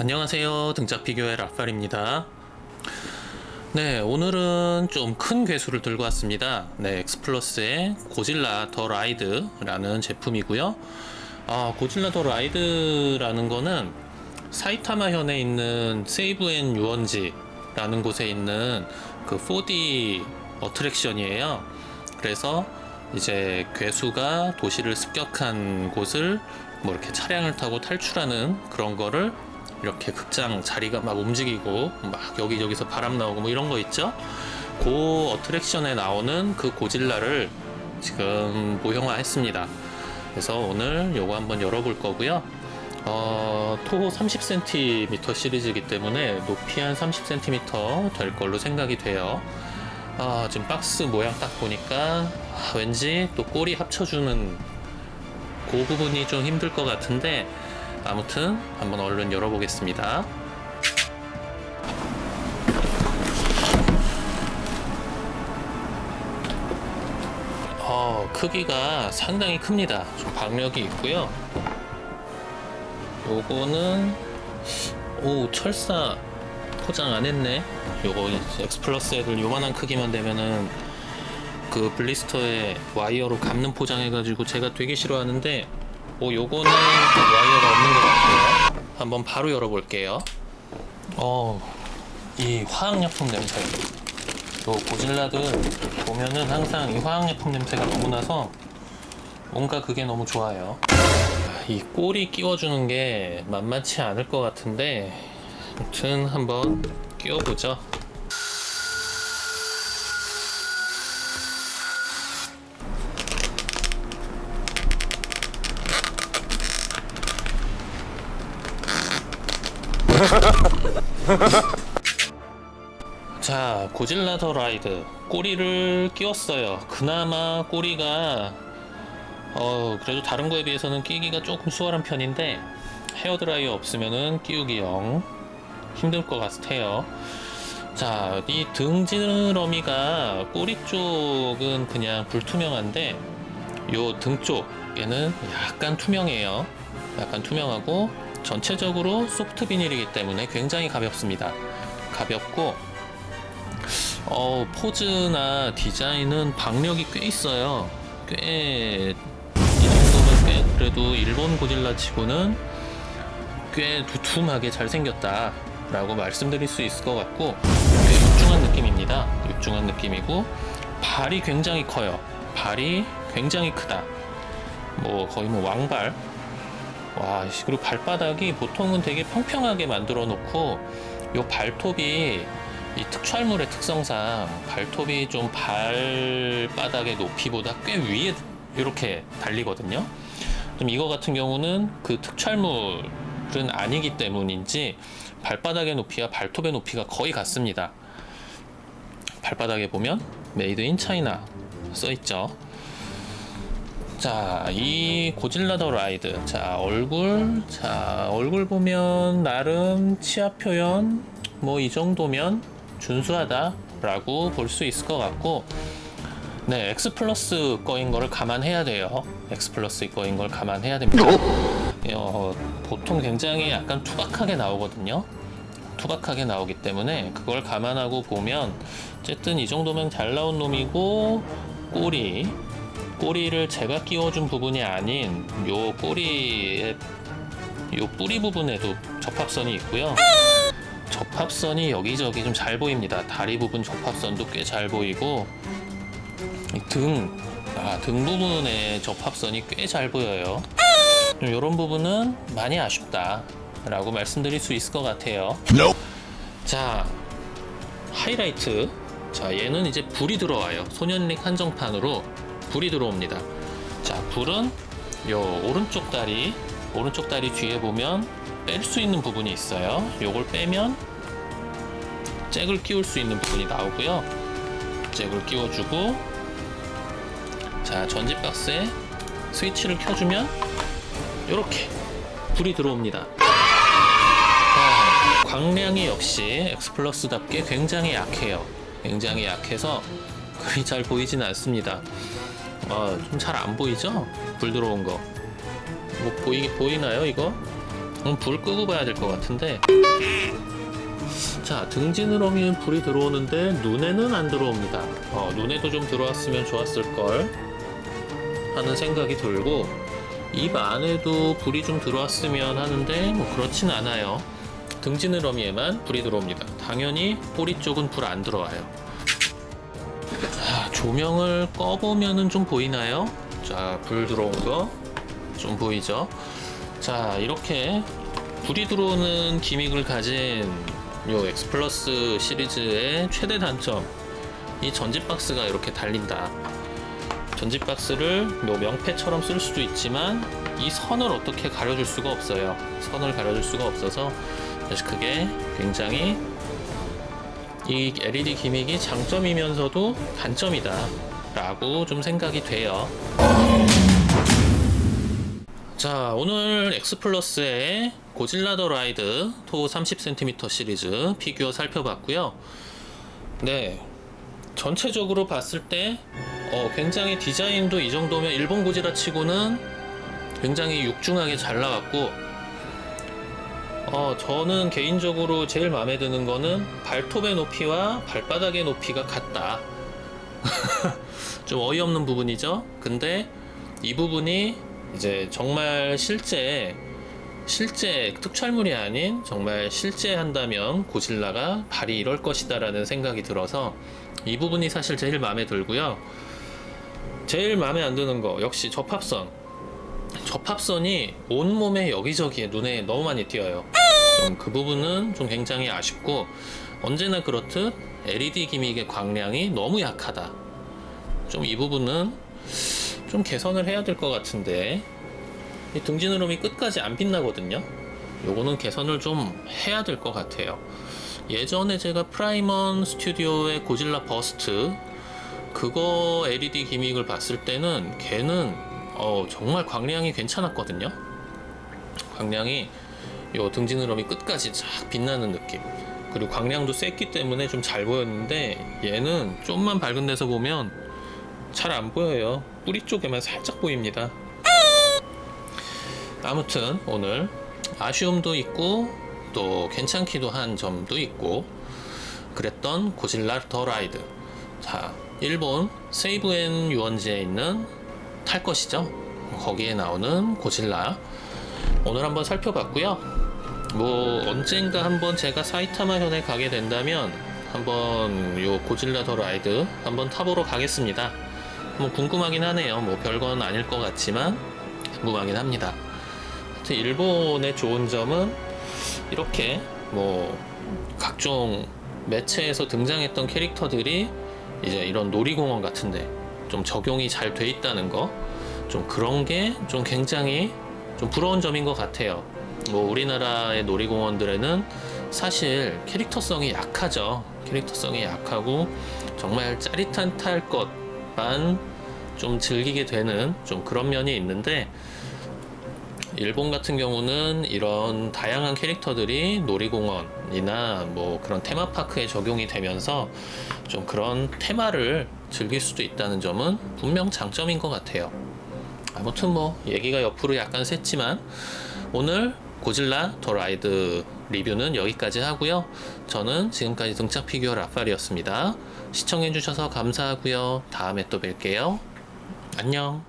안녕하세요. 등짝 비교의 라팔입니다. 네, 오늘은 좀 큰 괴수를 들고 왔습니다. 네, 엑스플러스의 고질라 더 라이드라는 제품이고요. 아, 고질라 더 라이드라는 거는 사이타마 현에 있는 세이브 앤 유원지라는 곳에 있는 그 4D 어트랙션이에요. 그래서 이제 괴수가 도시를 습격한 곳을 뭐 이렇게 차량을 타고 탈출하는 그런 거를 이렇게 극장 자리가 막 움직이고 막 여기저기서 바람 나오고 뭐 이런 거 있죠? 그 어트랙션에 나오는 그 고질라를 지금 모형화 했습니다. 그래서 오늘 요거 한번 열어볼 거고요. 어, 토호 30cm 시리즈이기 때문에 높이 한 30cm 될 걸로 생각이 돼요. 아, 지금 박스 모양 딱 보니까 아, 왠지 또 꼬리 합쳐주는 그 부분이 좀 힘들 것 같은데 아무튼 한번 얼른 열어보겠습니다. 어, 크기가 상당히 큽니다. 좀 박력이 있고요. 요거는 오 철사 포장 안 했네. 요거 이제 엑스 플러스 애들 요만한 크기만 되면은 그 블리스터에 와이어로 감는 포장해가지고 제가 되게 싫어하는데 오 요거는 와이어가 없는 것 같아요. 한번 바로 열어볼게요. 어, 이 화학약품 냄새. 요 고질라들 보면은 항상 이 화학약품 냄새가 너무 나서 뭔가 그게 너무 좋아요. 이 꼬리 끼워주는 게 만만치 않을 것 같은데 아무튼 한번 끼워보죠. 자, 고질라 더 라이드 꼬리를 끼웠어요. 그나마 꼬리가 어 그래도 다른 거에 비해서는 끼기가 조금 수월한 편인데 헤어 드라이어 없으면은 끼우기 영 힘들 것 같아요. 자, 이 등지느러미가 꼬리 쪽은 그냥 불투명한데 요 등 쪽에는 약간 투명해요. 약간 투명하고 전체적으로 소프트 비닐이기 때문에 굉장히 가볍습니다. 가볍고 어, 포즈나 디자인은 박력이 꽤 있어요. 꽤, 이 정도면 꽤, 그래도 일본 고질라 치고는 꽤 두툼하게 잘생겼다. 라고 말씀드릴 수 있을 것 같고, 꽤 육중한 느낌입니다. 육중한 느낌이고, 발이 굉장히 커요. 발이 굉장히 크다. 뭐, 거의 뭐 왕발. 와, 씨, 그리고 발바닥이 보통은 되게 평평하게 만들어 놓고, 요 발톱이 이 특촬물의 특성상 발톱이 좀 발바닥의 높이보다 꽤 위에 이렇게 달리거든요. 좀 이거 같은 경우는 그 특촬물은 아니기 때문인지 발바닥의 높이와 발톱의 높이가 거의 같습니다. 발바닥에 보면 메이드 인 차이나 써 있죠. 자, 이 고질라 더 라이드. 자, 얼굴. 자, 얼굴 보면 나름 치아 표현 뭐 이 정도면 준수하다라고 볼 수 있을 것 같고 네, X 플러스 거인 거를 감안해야 돼요. X 플러스 거인 걸 감안해야 됩니다. 어, 보통 굉장히 약간 투박하게 나오거든요. 투박하게 나오기 때문에 그걸 감안하고 보면 어쨌든 이 정도면 잘 나온 놈이고 꼬리 꼬리를 제가 끼워준 부분이 아닌 요 꼬리의 요 뿌리 부분에도 접합선이 있고요. 접합선이 여기저기 좀 잘 보입니다. 다리 부분 접합선도 꽤 잘 보이고 이 등, 아, 등 부분에 접합선이 꽤 잘 보여요. 좀 이런 부분은 많이 아쉽다라고 말씀드릴 수 있을 것 같아요. 자, 하이라이트. 자, 얘는 이제 불이 들어와요. 소년릭 한정판으로 불이 들어옵니다. 자, 불은 요 오른쪽 다리, 오른쪽 다리 뒤에 보면 뺄 수 있는 부분이 있어요. 요걸 빼면 잭을 끼울 수 있는 부분이 나오고요. 잭을 끼워주고 자 전지 박스에 스위치를 켜주면 이렇게 불이 들어옵니다. 자, 광량이 역시 엑스플러스답게 굉장히 약해요. 굉장히 약해서 그리 잘 보이진 않습니다. 어, 좀잘 안 보이죠? 불 들어온 거. 뭐 보이 보이나요 이거? 그럼 불 끄고 봐야 될 것 같은데 자 등진으로 하면 불이 들어오는데 눈에는 안 들어옵니다 어, 눈에도 좀 들어왔으면 좋았을 걸 하는 생각이 들고 입 안에도 불이 좀 들어왔으면 하는데 뭐 그렇진 않아요 등지느러미에만 불이 들어옵니다 당연히 꼬리 쪽은 불 안 들어와요 자, 조명을 꺼보면은 좀 보이나요? 자, 불 들어온 거 좀 보이죠? 자, 이렇게 불이 들어오는 기믹을 가진 요 엑스플러스 시리즈의 최대 단점 이 전지 박스가 이렇게 달린다. 전지 박스를 뭐 명패처럼 쓸 수도 있지만 이 선을 어떻게 가려줄 수가 없어요. 선을 가려줄 수가 없어서 사실 그게 굉장히 이 LED 기믹이 장점이면서도 단점이다 라고 좀 생각이 돼요. 자 오늘 엑스플러스의 고질라 더 라이드 토 30cm 시리즈 피규어 살펴봤고요. 네 전체적으로 봤을 때 어, 굉장히 디자인도 이 정도면 일본 고지라 치고는 굉장히 육중하게 잘 나왔고 어, 저는 개인적으로 제일 마음에 드는 거는 발톱의 높이와 발바닥의 높이가 같다. 좀 어이없는 부분이죠. 근데 이 부분이 이제 정말 실제 실제 특촬물이 아닌 정말 실제 한다면 고질라가 발이 이럴 것이다라는 생각이 들어서 이 부분이 사실 제일 마음에 들고요. 제일 마음에 안 드는 거 역시 접합선. 접합선이 온몸에 여기저기에 눈에 너무 많이 띄어요. 좀 그 부분은 좀 굉장히 아쉽고 언제나 그렇듯 LED 기믹의 광량이 너무 약하다. 좀 이 부분은 좀 개선을 해야 될 것 같은데 이 등지느러미 끝까지 안 빛나거든요. 요거는 개선을 좀 해야 될 것 같아요. 예전에 제가 프라이먼 스튜디오의 고질라 버스트 그거 LED 기믹을 봤을 때는 걔는 어, 정말 광량이 괜찮았거든요. 광량이 요 등지느러미 끝까지 쫙 빛나는 느낌. 그리고 광량도 셌기 때문에 좀 잘 보였는데 얘는 좀만 밝은 데서 보면 잘 안 보여요. 뿌리 쪽에만 살짝 보입니다. 아무튼 오늘 아쉬움도 있고 또 괜찮기도 한 점도 있고 그랬던 고질라 더 라이드. 자, 일본 세이브엔 유원지에 있는 탈 것이죠. 거기에 나오는 고질라. 오늘 한번 살펴봤고요. 뭐 언젠가 한번 제가 사이타마 현에 가게 된다면 한번 요 고질라 더 라이드 한번 타보러 가겠습니다. 뭐 궁금하긴 하네요. 뭐 별건 아닐 것 같지만 궁금하긴 합니다. 하여튼 일본의 좋은 점은 이렇게 뭐 각종 매체에서 등장했던 캐릭터들이 이제 이런 놀이공원 같은데 좀 적용이 잘 돼 있다는 거, 좀 그런 게 좀 굉장히 좀 부러운 점인 것 같아요. 뭐 우리나라의 놀이공원들에는 사실 캐릭터성이 약하죠. 캐릭터성이 약하고 정말 짜릿한 탈 것만 좀 즐기게 되는 좀 그런 면이 있는데 일본 같은 경우는 이런 다양한 캐릭터들이 놀이공원이나 뭐 그런 테마파크에 적용이 되면서 좀 그런 테마를 즐길 수도 있다는 점은 분명 장점인 것 같아요. 아무튼 뭐 얘기가 옆으로 약간 샜지만 오늘 고질라 더 라이드 리뷰는 여기까지 하고요. 저는 지금까지 등짝 피규어 라팔이었습니다. 시청해주셔서 감사하고요. 다음에 또 뵐게요. 안녕.